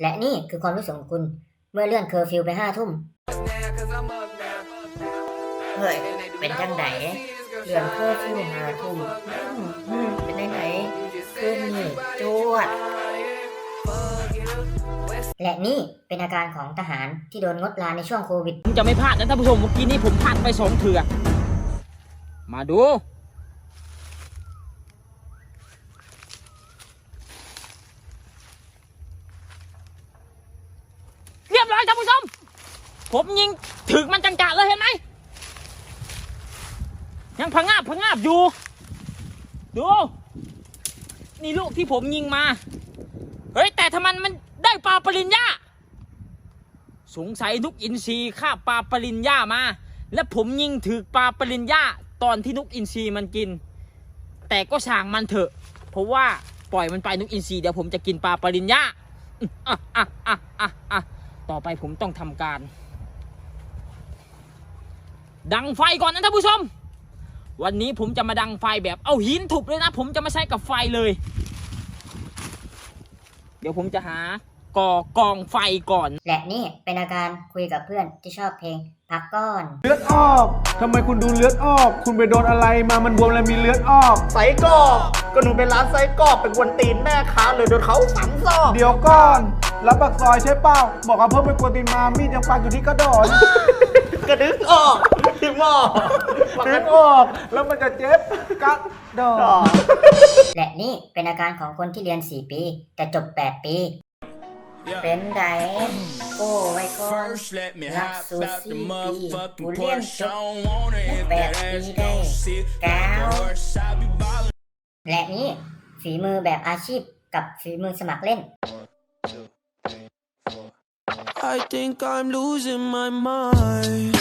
และนี่คือความรู้สึกของคุณ เมื่อเลื่อนเคอร์ฟิวไปห้าทุ่ม เฮ้ย เป็นจังไดเลื่อนเคอร์ฟิวห้าทุ่มอืมอืมเป็นไหนๆคืนนี้จวด และนี่เป็นอาการของทหารที่โดนงดลาในช่วงโควิด ผมจะไม่พลาดนะท่านผู้ชมเมื่อกี้นี้ผมพลาดไปสองเถื่อมาดู เรียบร้อยท่านผู้ชม ผมยิงถึกมันจังกะเลยเห็นไหมยังพังงาบพังงาบอยู่ ดู นี่ลูกที่ผมยิงมา เฮ้ย แต่ทำไมมันได้ปลาปริญญาสงสัยนุกอินทรีคาปลาปริญญามา และผมยิงถือปลาปริญญาตอนที่นุกอินทรีมันกิน แต่ก็ช่างมันเถอะ เพราะว่าปล่อยมันไปนุกอินทรีเดี๋ยวผมจะกินปลาปริญญาอะอะอะอะอะต่อไปผมต้องทำการ ดังไฟก่อนนะท่านผู้ชม วันนี้ผมจะมาดังไฟแบบเอาหินทุบเลยนะ ผมจะไม่ใช้กับไฟเลย เดี๋ยวผมจะหาก่อกองไฟก่อน และนี่เป็นอาการคุยกับเพื่อนที่ชอบเพลงพักก้อน เลือดออกทำไมคุณดูเลือดออก คุณไปโดนอะไรมามันบวมแล้วมีเลือดออก ไส้กรอกก็หนูเป็นร้านไส้กรอกเป็นกวนตีนแม่ค้าเลยโดนเขาสังซอกเดี๋ยวก่อน รับปักซอยใช่เป้าบอกกับเพิ่มไปกวนตีนมามีดยังปักอยู่ที่กระดอน กระดึงออก ที่หม้อดึงออกแล้วมันจะเจ็บกัดดอออก และนี่เป็นอาการของคนที่เรียน 4 ปี แต่จบ 8 ปี เป็นไดโก้ไว้ก่อน First, let me Like hop so out the sleepy. motherfucking William Porsche. I don't want it. If Bad that ass day. gon' sit like Down. a horse, I be ballin'. และนี่ฝีมือแบบอาชีพกับฝีมือสมัครเล่น I think I'm losing my mind.